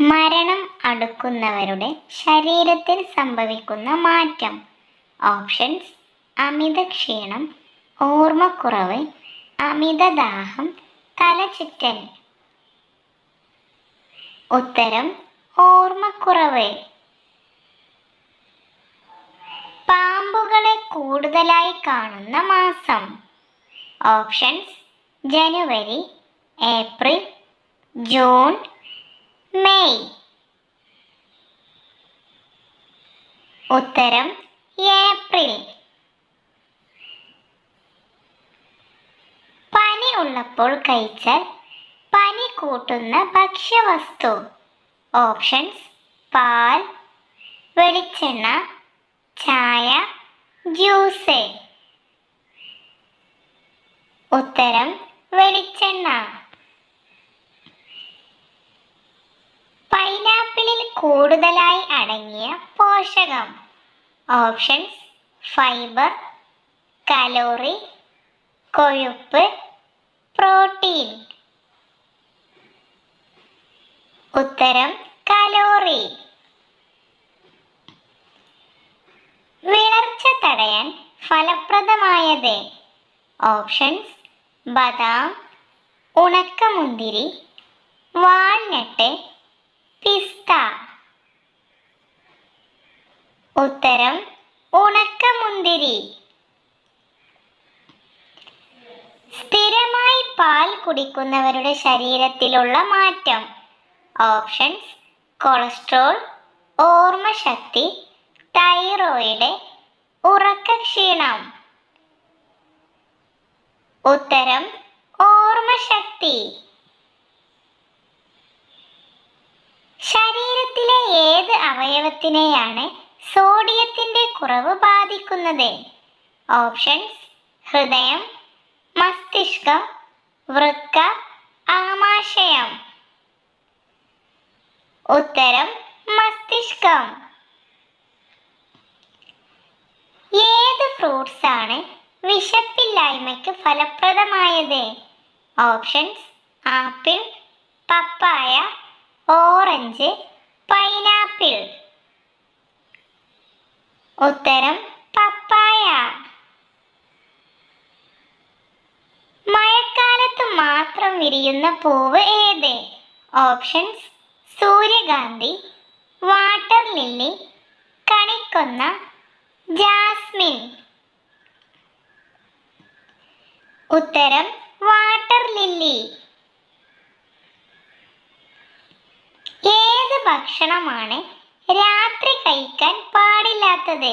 മരണം അടുക്കുന്നവരുടെ ശരീരത്തിൽ സംഭവിക്കുന്ന മാറ്റം. ഓപ്ഷൻസ് അമിത ക്ഷീണം ഓർമ്മക്കുറവ് അമിതദാഹം തലചുറ്റൽ. ഉത്തരം ഓർമ്മക്കുറവ്. പാമ്പുകളെ കൂടുതലായി കാണുന്ന മാസം. ഓപ്ഷൻസ് ജനുവരി ഏപ്രിൽ ജൂൺ മെയ്. ഉത്തരം ഏപ്രിൽ. പനി ഉള്ളപ്പോൾ കഴിച്ചാൽ പനി കൂട്ടുന്ന ഭക്ഷ്യവസ്തു. ഓപ്ഷൻസ് പാൽ വെളിച്ചെണ്ണ ചായ ജ്യൂസ്. ഉത്തരം വെളിച്ചെണ്ണ. കൂടുതലായി അടങ്ങിയ പോഷകം. ഓപ്ഷൻസ് ഫൈബർ കലോറി കൊഴുപ്പ് പ്രോട്ടീൻ ഉത്തരം കലോറി വിളർച്ച തടയാൻ ഫലപ്രദമായത്. ഓപ്ഷൻസ് ബദാം ഉണക്കമുന്തിരി വാൾനട്ട് പിസ്ത. ഉത്തരം ഉണക്കമുന്തിരി. സ്ഥിരമായി പാൽ കുടിക്കുന്നവരുടെ ശരീരത്തിലുള്ള മാറ്റം. ഓപ്ഷൻസ് കൊളസ്ട്രോൾ ഓർമ്മശക്തി തൈറോയിഡ് ഉറക്കക്ഷീണം ഉത്തരം ഓർമ്മശക്തി. ശരീരത്തിലെ ഏത് അവയവത്തിനെയാണ് സോഡിയത്തിന്റെ കുറവ് ബാധിക്കുന്നത്. ഓപ്ഷൻസ് ഹൃദയം മസ്തിഷ്കം വൃക്ക ആമാശയം. ഉത്തരം മസ്തിഷ്കം. ഏത് ഫ്രൂട്ട്സ് ആണ് വിശപ്പില്ലായ്മയ്ക്ക് ഫലപ്രദമായത്? ഓപ്ഷൻസ് ആപ്പിൾ പപ്പായ ഓറഞ്ച് പൈനാപ്പിൾ. ഉത്തരം പപ്പായ. മഴക്കാലത്ത് മാത്രം വിരിയുന്ന പൂവ് ഏത്? ഓപ്ഷൻസ് സൂര്യകാന്തി വാട്ടർ ലില്ലി കണിക്കൊന്ന ജാസ്മിൻ. ഉത്തരം വാട്ടർ ലില്ലി. ഏത് ഭക്ഷണമാണ് രാത്രി കഴിക്കാൻ പാടില്ലാത്തത്.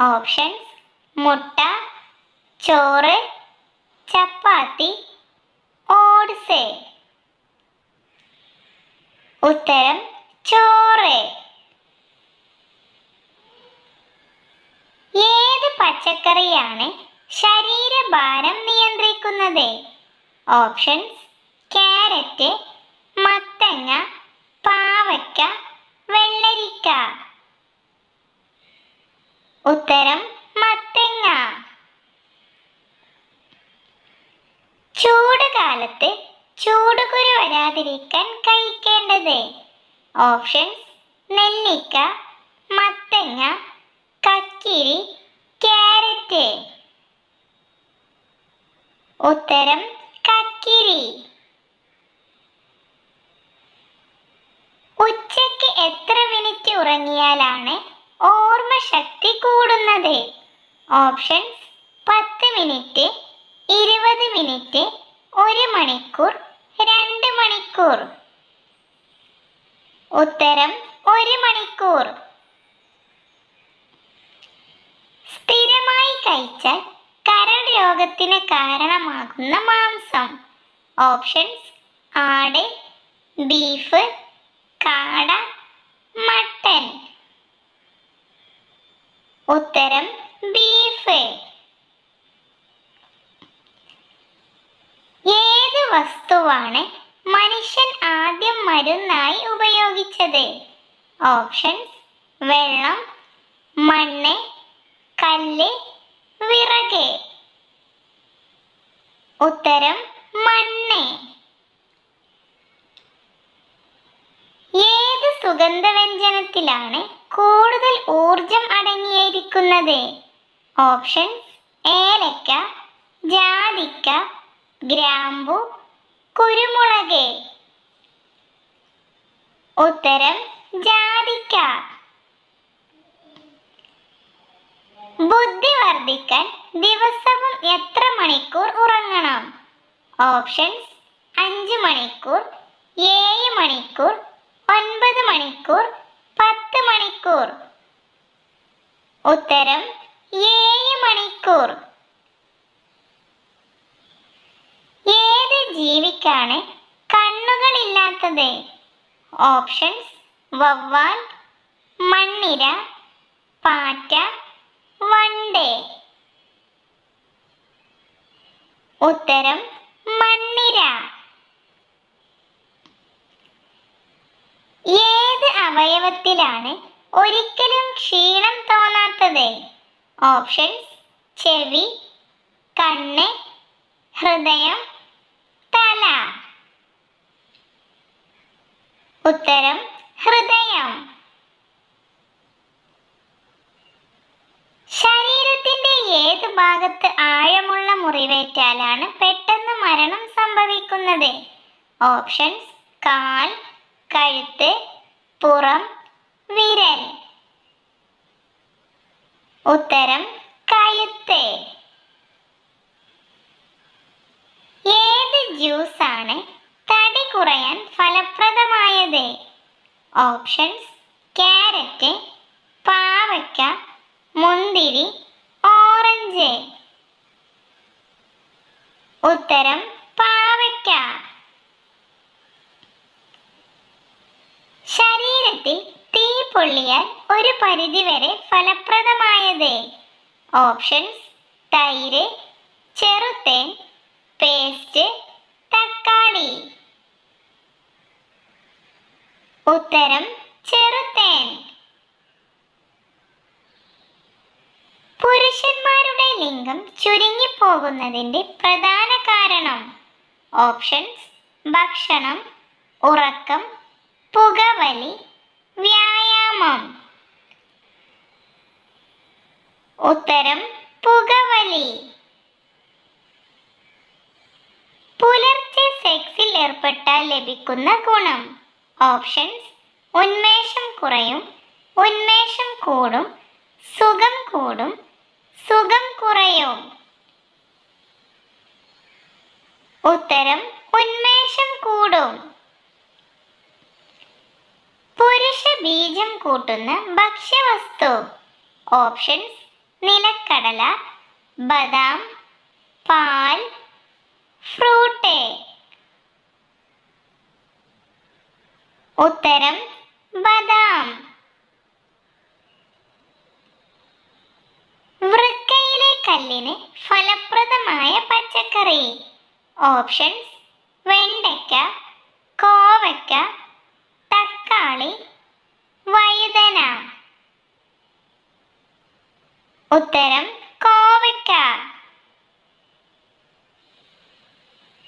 ഓപ്ഷൻസ് മുട്ട ചോറ് ചപ്പാത്തി ഓട്സ്. ഉത്തരം ചോറ്. ഏത് പച്ചക്കറിയാണ് ശരീരഭാരം നിയന്ത്രിക്കുന്നത്? ഓപ്ഷൻസ് കാരറ്റ് മത്തങ്ങ പാവയ്ക്ക വെള്ളരിക്ക. ഉത്തരം മത്തങ്ങ. ചൂട് കാലത്ത് ചൂടുകുരു വരാതിരിക്കാൻ കഴിക്കേണ്ടത് ഓപ്ഷൻസ് നെല്ലിക്ക മത്തങ്ങ കക്കിരി ക്യാരറ്റ്. ഉത്തരം കക്കിരി. ഉച്ചയ്ക്ക് എത്ര മിനിറ്റ് ഉറങ്ങിയാലാണ് ഓർമ്മശക്തി കൂടുന്നത്? ഓപ്ഷൻസ് പത്ത് മിനിറ്റ് ഇരുപത് മിനിറ്റ് ഒരു മണിക്കൂർ രണ്ട് മണിക്കൂർ. ഉത്തരം ഒരു മണിക്കൂർ. സ്ഥിരമായി കഴിച്ചാൽ കരൾ രോഗത്തിന് കാരണമാകുന്ന മാംസം. ഓപ്ഷൻസ് ആട് ബീഫ് കാട മട്ടൻ. ഉത്തരം ബീഫ്. ഏത് വസ്തുവാണ് മനുഷ്യൻ ആദ്യം മരുന്നായി ഉപയോഗിച്ചത്? ഓപ്ഷൻസ് വെള്ളം മണ്ണ് കല്ല് വിറക്. ഉത്തരം മണ്ണ്. ഏത് സുഗന്ധവ്യഞ്ജനത്തിലാണ് കൂടുതൽ ഊർജം അടങ്ങിയിരിക്കുന്നത്? ഓപ്ഷൻ ഏലക്ക ജാതിക്ക ഗ്രാമ്പു കുരുമുളക്. ഉത്തരം ജാതിക്ക. ബുദ്ധി വർദ്ധിക്കാൻ ദിവസവും എത്ര മണിക്കൂർ ഉറങ്ങണം? ഓപ്ഷൻസ് അഞ്ച് മണിക്കൂർ ഏഴ് മണിക്കൂർ ഒൻപത് മണിക്കൂർ പത്ത് മണിക്കൂർ. ഉത്തരം ഏഴ് മണിക്കൂർ. ഏത് ജീവിക്കാണ് കണ്ണുകളില്ലാത്തത്? ഓപ്ഷൻസ് വവ്വാൽ മണ്ണിര പാറ്റ വണ്ടേ. ഉത്തരം മണ്ണിര. ഏത് അവയവത്തിലാണ് ഒരിക്കലും ക്ഷീണം തോന്നാത്തത്? ഓപ്ഷൻസ് ചെവി കണ്ണ് ഹൃദയം തല. ഉത്തരം ഹൃദയം. ശരീരത്തിന്റെ ഏത് ഭാഗത്ത് ആഴമുള്ള മുറിവേറ്റാലാണ് പെട്ടെന്ന് മരണം സംഭവിക്കുന്നത്? ഓപ്ഷൻസ് കാൽ കഴുത്ത് പുറം വിരൽ. ഉത്തരം കഴുത്ത്. ഏത് ജ്യൂസാണ് തടി കുറയാൻ ഫലപ്രദമായത്? ഓപ്ഷൻസ് ക്യാരറ്റ് പാവയ്ക്ക മുന്തിരി ഓറഞ്ച്. ഉത്തരം പാവയ്ക്ക ശരീരത്തിൽ തീ പൊള്ളിയാൽ ഒരു പരിധിവരെ ഫലപ്രദമായത്. ഓപ്ഷൻസ് തൈര് ചെറുത്തേൻ പേസ്റ്റ് തക്കാളി. ഉത്തരം ചെറുത്തേൻ പുരുഷന്മാരുടെ ലിംഗം ചുരുങ്ങിപ്പോകുന്നതിന്റെ പ്രധാന കാരണം. ഓപ്ഷൻസ് ഭക്ഷണം ഉറക്കം പുകവലി വ്യായാമം ഉത്തരം പുകവലി. പുലർച്ചെ സെക്സിൽ ഏർപ്പെട്ടാൽ ലഭിക്കുന്ന ഗുണം. ഓപ്ഷൻസ് ഉന്മേഷം കുറയും ഉന്മേഷം കൂടും സുഖം കൂടും സുഖം കുറയും. ഉത്തരം ഉന്മേഷം കൂടും. പുരുഷ ബീജം കൂട്ടുന്ന ഭക്ഷ്യവസ്തു. ഓപ്ഷൻസ് നിലക്കടല ബദാം പാൽ ഫ്രൂട്ട്. ഉത്തരം ബദാം. വൃക്കയിലെ കല്ലിന് ഫലപ്രദമായ പച്ചക്കറി. ഓപ്ഷൻസ് വെണ്ടയ്ക്ക കോവയ്ക്ക തക്കാളി വഴുതന? ഉത്തരം കോവയ്ക്ക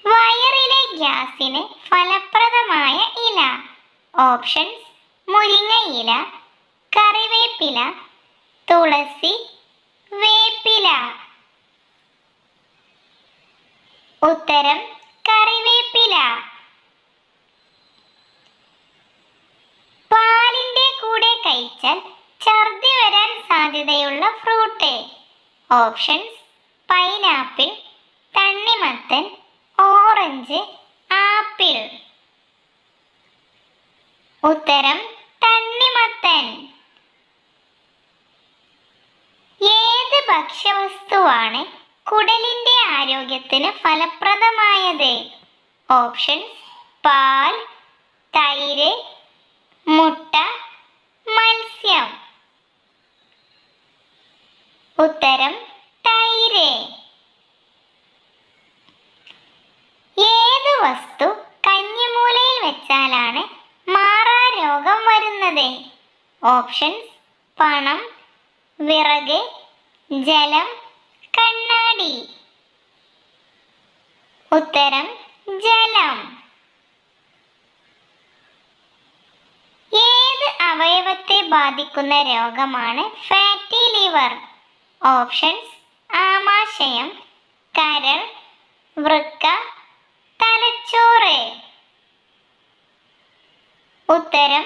വയറിലെ ഗ്യാസിന് ഫലപ്രദമായ ഇല. ഓപ്ഷൻസ് മുരിങ്ങയില കറിവേപ്പില തുളസി വേപ്പില. ഉത്തരം കറിവേപ്പില പാലിന്റെ കൂടെ കഴിച്ചാൽ ഛർദി വരാൻ സാധ്യതയുള്ള ഫ്രൂട്ട് ഓപ്ഷൻസ് പൈനാപ്പിൾ തണ്ണിമത്തൻ ഓറഞ്ച് ആപ്പിൾ. ഉത്തരം തണ്ണിമത്തൻ. ഏത് ഭക്ഷ്യവസ്തുവാണ് കുടലിന്റെ ആരോഗ്യത്തിന് ഫലപ്രദമായത്? ഓപ്ഷൻസ് പാൽ തൈര് മുട്ട ഉത്തരം തൈര്. ഏത് വസ്തു കഞ്ഞിമൂലയിൽ വെച്ചാലാണ് മാറാ രോഗം വരുന്നത്? ഓപ്ഷൻസ് പണം വിറക് ജലം കണ്ണാടി. ഉത്തരം ജലം. ഏത് ബാധിക്കുന്ന രോഗമാണ് ഫാറ്റി ലിവർ? ഓപ്ഷൻസ് ആമാശയം കരൾ വൃക്ക തലച്ചോറ്. ഉത്തരം